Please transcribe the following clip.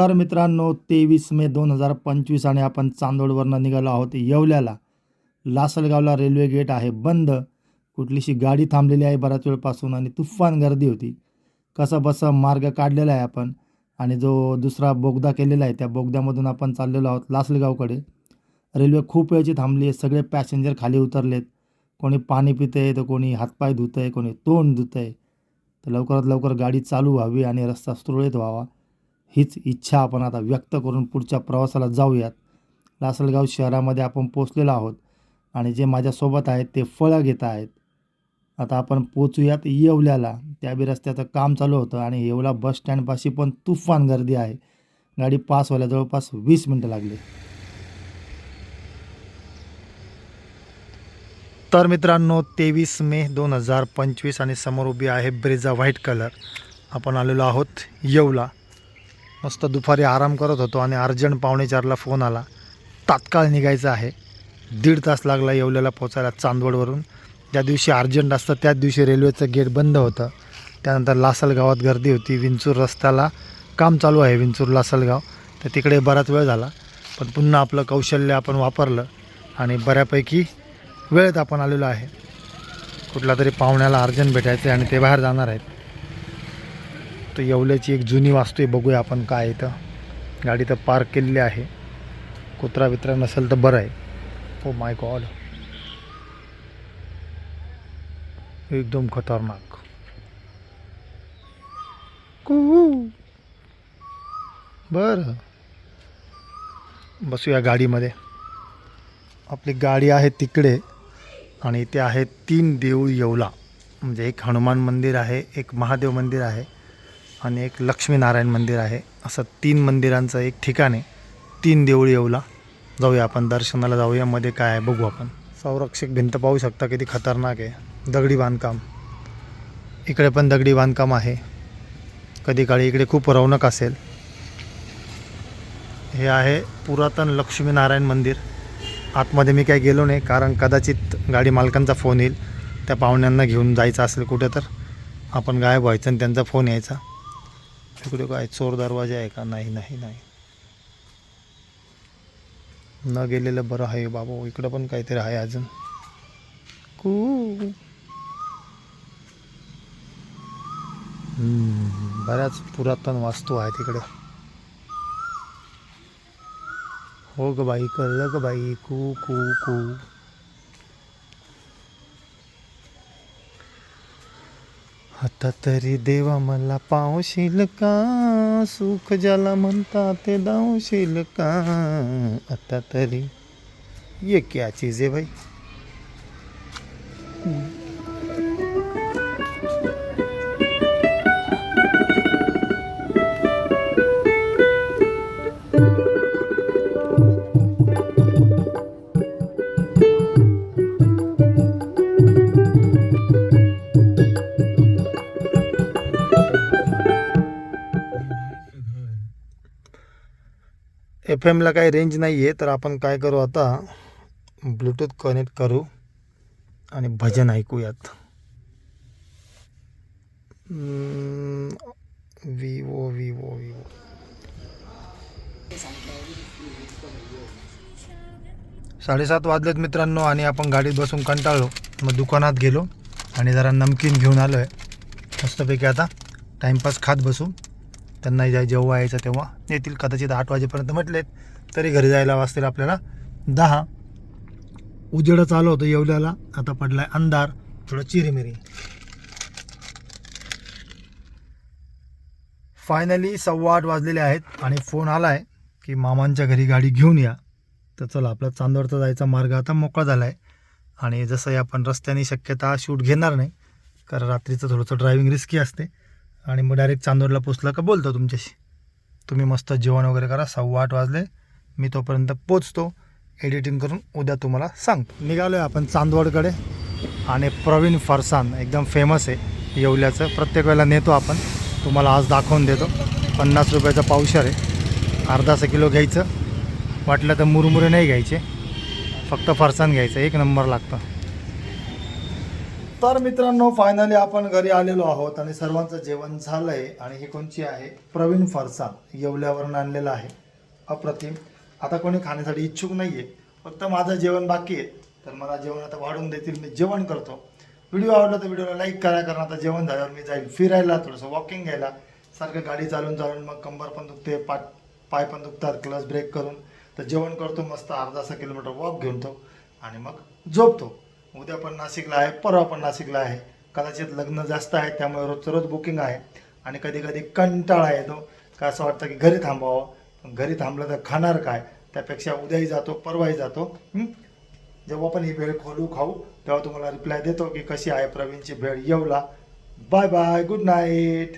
तर मित्रांनो तेवीस मे दोन हजार पंचवीस आणि आपण चांदोडवरनं निघालो आहोत येवल्याला. लासलगावला रेल्वे गेट आहे बंद. कुठलीशी गाडी थांबलेली आहे बऱ्याच वेळपासून आणि तुफान गर्दी होती. कसं बसं मार्ग काढलेला आहे आपण आणि जो दुसरा बोगदा केलेला आहे त्या बोगद्यामधून आपण चाललेलो आहोत लासलगावकडे. रेल्वे खूप वेळची थांबली आहे सगळे पॅसेंजर खाली उतरलेत. कोणी पाणी पितं आहे तर कोणी हातपाय धुतं आहे कोणी तोंड धुतं आहे तर लवकरात लवकर गाडी चालू व्हावी आणि रस्ता सुरळीत व्हावा. हीच इच्छा आपण आता व्यक्त करून पुढच्या प्रवासाला जाऊयात. लासलगाव शहरामध्ये आपण पोचलेलो आहोत आणि जे माझ्यासोबत आहेत ते फळं घेत आहेत. आता आपण पोचूयात येवल्याला. त्या बी रस्त्याचं काम चालू होतं आणि येवला बस स्टँडपाशी पण तुफान गर्दी आहे. गाडी पास व्हायला जवळपास वीस मिनटं लागली. तर मित्रांनो तेवीस मे दोन हजार पंचवीस आणि समोर उभी आहे ब्रेझा व्हाईट कलर. आपण आलेलो आहोत येवला. मस्त दुपारी आराम करत होतो आणि अर्जंट पावणेचारला फोन आला. तात्काळ निघायचं आहे. दीड तास लागला येवल्याला पोचायला चांदवडवरून. ज्या दिवशी अर्जंट असतं त्याच दिवशी रेल्वेचं गेट बंद होतं. त्यानंतर लासल गावात गर्दी होती. विंचूर रस्त्याला काम चालू आहे विंचूर लासलगाव तर तिकडे बराच वेळ झाला. पण पुन्हा आपलं कौशल्य आपण वापरलं आणि बऱ्यापैकी वेळेत आपण आलेलो आहे. कुठला तरी पाहुण्याला अर्जंट भेटायचं आहे आणि ते बाहेर जाणार आहेत. तर येवल्याची एक जुनी वास्तू आहे बघूया आपण काय आहे इथं. गाडी तर पार्क केलेली आहे. कुत्रा बित्रा नसेल तर बरं आहे. ओ माय गॉड एकदम खतरनाक. बरं. बसूया गाडीमध्ये. आपली गाडी आहे तिकडे आणि इथे आहे तीन देऊळ येवला. म्हणजे एक हनुमान मंदिर आहे एक महादेव मंदिर आहे. आणि एक लक्ष्मीनारायण मंदिर आहे. असं तीन मंदिरांचं एक ठिकाण आहे. तीन देऊळ येवला. जाऊया आपण दर्शनाला जाऊया. मध्ये काय आहे बघू आपण. संरक्षक भिंत पाहू शकता किती खतरनाक आहे. दगडी बांधकाम. इकडे पण दगडी बांधकाम आहे. कधी काळी इकडे खूप रौनक असेल. हे आहे पुरातन लक्ष्मीनारायण मंदिर. आतमध्ये मी काही गेलो नाही कारण कदाचित गाडी मालकांचा फोन येईल. त्या पाहुण्यांना घेऊन जायचं असेल कुठे तर आपण गायब व्हायचं आणि त्यांचा फोन यायचा. तिकडे काय चोर दरवाजा आहे का? नाही नाही नाही. न गेलेलं बरं आहे बाबा इकडं पण काहीतरी आहे अजून. कू. बऱ्याच पुरातन वास्तू आहे तिकडे. हो ग बाई कळलं ग बाई. कू कू कू. आता तरी देवा मला पावशील का? सुख ज्याला म्हणता ते दावशील का? आता तरी ये क्या चीज आहे भाई एफ एमला काही रेंज नाही आहे तर आपण काय करू आता? ब्लूटूथ कनेक्ट करू आणि भजन ऐकूयात. विवो विवो विवो साडेसात वाजलेत मित्रांनो आणि आपण गाडीत बसून कंटाळलो. मग दुकानात गेलो आणि जरा नमकीन घेऊन आलो आहे मस्तपैकी आता टाईमपास खात बसू. त्यांना ज्या जेव्हा यायचं तेव्हा येतील कदाचित आठ वाजेपर्यंत म्हटलेत तरी घरी जायला वाजतील आपल्याला. दहा उजेडच आलो होतं येवल्याला आता पडलाय अंधार थोडं चिरीमिरी. फायनली सव्वा आठ वाजलेले आहेत आणि फोन आला आहे की मामांच्या घरी गाडी घेऊन या. तर चला आपला चांदवडचा जायचा मार्ग आता मोकळा झाला आहे आणि जसंही आपण रस्त्याने शक्यता शूट घेणार नाही कारण रात्रीचं थोडंसं ड्रायव्हिंग रिस्की असते. आणि मग डायरेक्ट चांदूरला पोचला का बोलतो तुमच्याशी. तुम्ही मस्त जेवण वगैरे करा सव्वा आठ वाजले. मी तोपर्यंत पोचतो. एडिटिंग करून उद्या तुम्हाला सांगतो. निघालो आहे आपण चांदवडकडे. आणि प्रवीण फरसान एकदम फेमस आहे. येवल्याचं प्रत्येक वेळेला नेतो आपण. तुम्हाला आज दाखवून देतो. पन्नास रुपयाचं पावशर आहे. अर्धाचं किलो घ्यायचं. वाटलं तर मुरमुरे नाही घ्यायचे. फक्त फरसान घ्यायचं. एक नंबर लागतं. तर मित्रांनो फायनली आपण घरी आलेलो आहोत आणि सर्वांचं जेवण झालंय आणि ही कोणची आहे? प्रवीण फरसाण येवल्यावरून आणलेलं आहे. अप्रतिम. आता कोणी खाण्यासाठी इच्छुक नाही आहे फक्त माझं जेवण बाकी आहे. तर मला जेवण आता वाढून देतील मी जेवण करतो. व्हिडिओ आवडला तर व्हिडिओला लाईक करा कारण आता जेवण झाल्यावर मी जाईल फिरायला थोडंसं वॉकिंग घ्यायला. सारखं गाडी चालून चालून मग कंबर पण दुखते पाठ पाय पण दुखतात क्लच ब्रेक करून. तर जेवण करतो मस्त अर्धासा किलोमीटर वॉक घेऊन तो आणि मग झोपतो. उद्या पण नाशिकला आहे परवा पण नाशिकला आहे. कदाचित लग्न जास्त आहे त्यामुळे रोजचं रोज बुकिंग आहे. आणि कधी कधी कंटाळा येतो का असं वाटतं की घरी थांबावं. पण घरी थांबलं तर खाणार काय? त्यापेक्षा उद्याही जातो परवाही जातो. जेव्हा पण ही भेळ खोलू खाऊ तेव्हा तुम्हाला रिप्लाय देतो की कशी आहे प्रवीणची भेळ Yeola. Bye bye good night